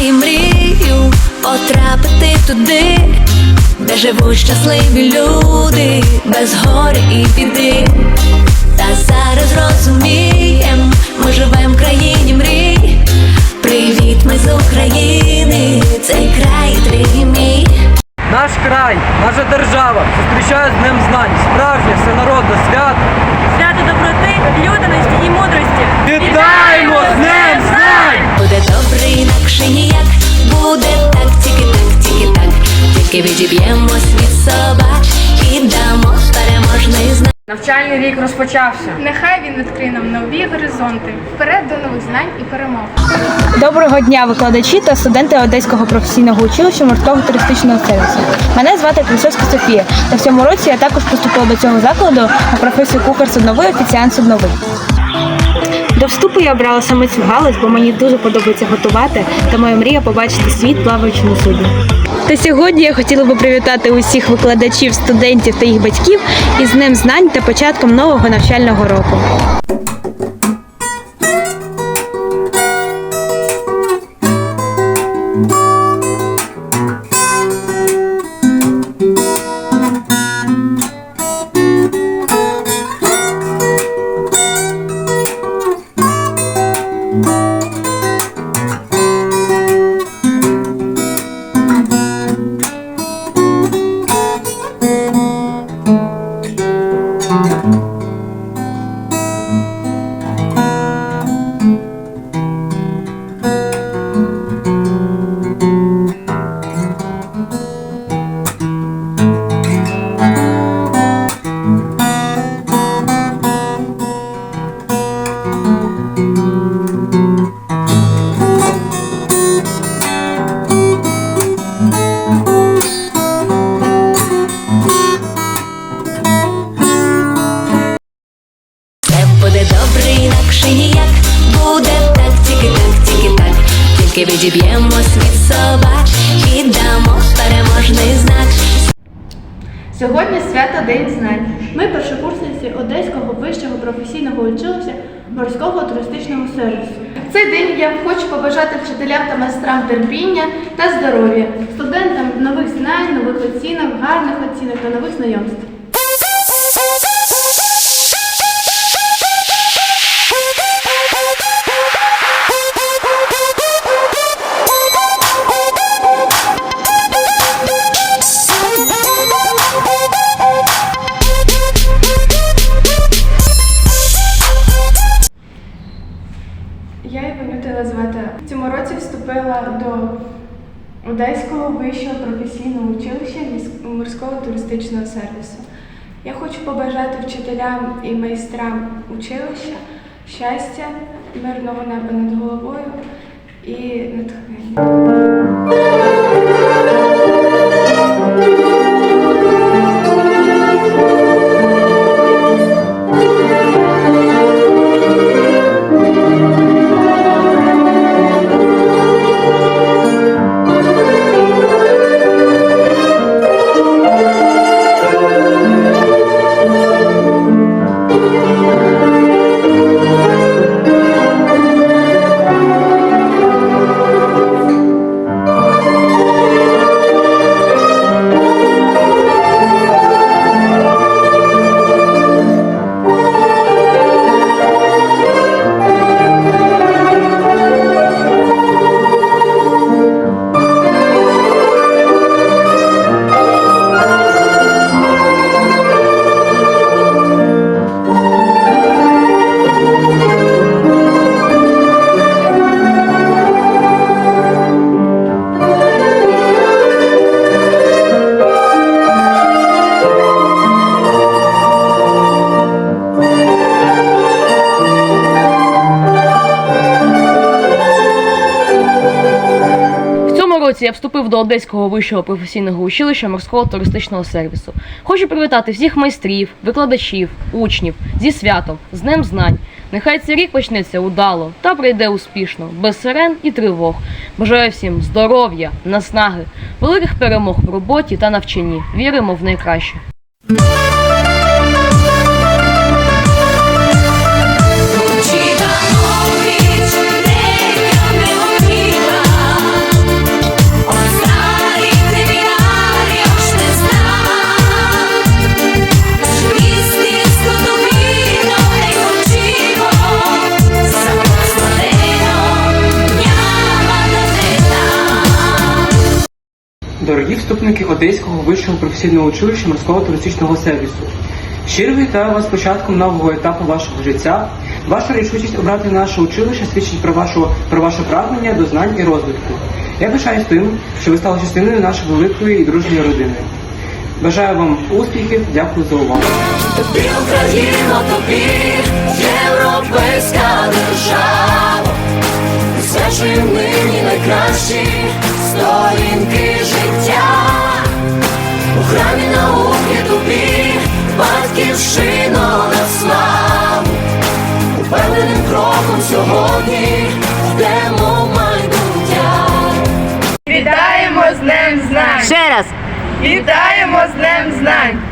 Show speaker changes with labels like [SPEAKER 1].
[SPEAKER 1] має мрію потрапити туди, де живуть щасливі люди, без горя і біди. Та зараз розумієм, ми живем в країні мрій. Привіт, ми з України, цей край твій мій.
[SPEAKER 2] Наш край, наша держава зустрічає з Днем знань, справжнє всенародне свято.
[SPEAKER 3] Свято доброти, людяності і мудрості.
[SPEAKER 1] Добре, інакше ніяк. Буде так, тільки так, тільки так. Тільки відіб'ємось від собак і дамо переможний знак.
[SPEAKER 3] Навчальний рік розпочався.
[SPEAKER 4] Нехай він відкриє нам нові горизонти вперед до нових знань і перемог.
[SPEAKER 5] Доброго дня, викладачі та студенти Одеського професійного училища морського туристичного сервісу. Мене звати Крисовська Софія. Та в цьому році я також поступила до цього закладу на професію кухар судновий, офіціант судновий. До вступу я обрала саме цю галузь, бо мені дуже подобається готувати та моя мрія побачити світ плаваючи на судні. Та сьогодні я хотіла би привітати усіх викладачів, студентів та їх батьків із Днем знань та початком нового навчального року.
[SPEAKER 1] Відіб'ємось від собак і дамо переможний знак.
[SPEAKER 4] Сьогодні свято День знань. Ми першокурсниці Одеського вищого професійного училища морського туристичного сервісу. В цей день я хочу побажати вчителям та майстрам терпіння та здоров'я, студентам нових знань, нових оцінок, гарних оцінок та нових знайомств. Вступила до Одеського вищого професійного училища морського туристичного сервісу. Я хочу побажати вчителям і майстрам училища щастя, мирного неба над головою і натхнення.
[SPEAKER 3] Році я вступив до Одеського вищого професійного училища морського туристичного сервісу. Хочу привітати всіх майстрів, викладачів, учнів зі святом, з Днем знань. Нехай цей рік почнеться удало та пройде успішно, без сирен і тривог. Бажаю всім здоров'я, наснаги, великих перемог в роботі та навчанні. Віримо в найкраще.
[SPEAKER 6] Дорогі вступники Одеського вищого професійного училища морського туристичного сервісу. Щиро вітаю вас з початком нового етапу вашого життя. Ваша рішучість обрати наше училище свідчить про, вашу, про ваше прагнення до знань і розвитку. Я пишаюсь тим, що ви стали частиною нашої великої і дружньої родини. Бажаю вам успіхів, дякую за увагу.
[SPEAKER 5] Тобі Україно, тобі європейська держава, присвячуємо нині найкращі сторінки батьківщино нас нам упевненим кроком сьогодні йдемо в майбуття.
[SPEAKER 7] Вітаємо з Днем Знань!
[SPEAKER 8] Ще раз!
[SPEAKER 7] Вітаємо з Днем Знань!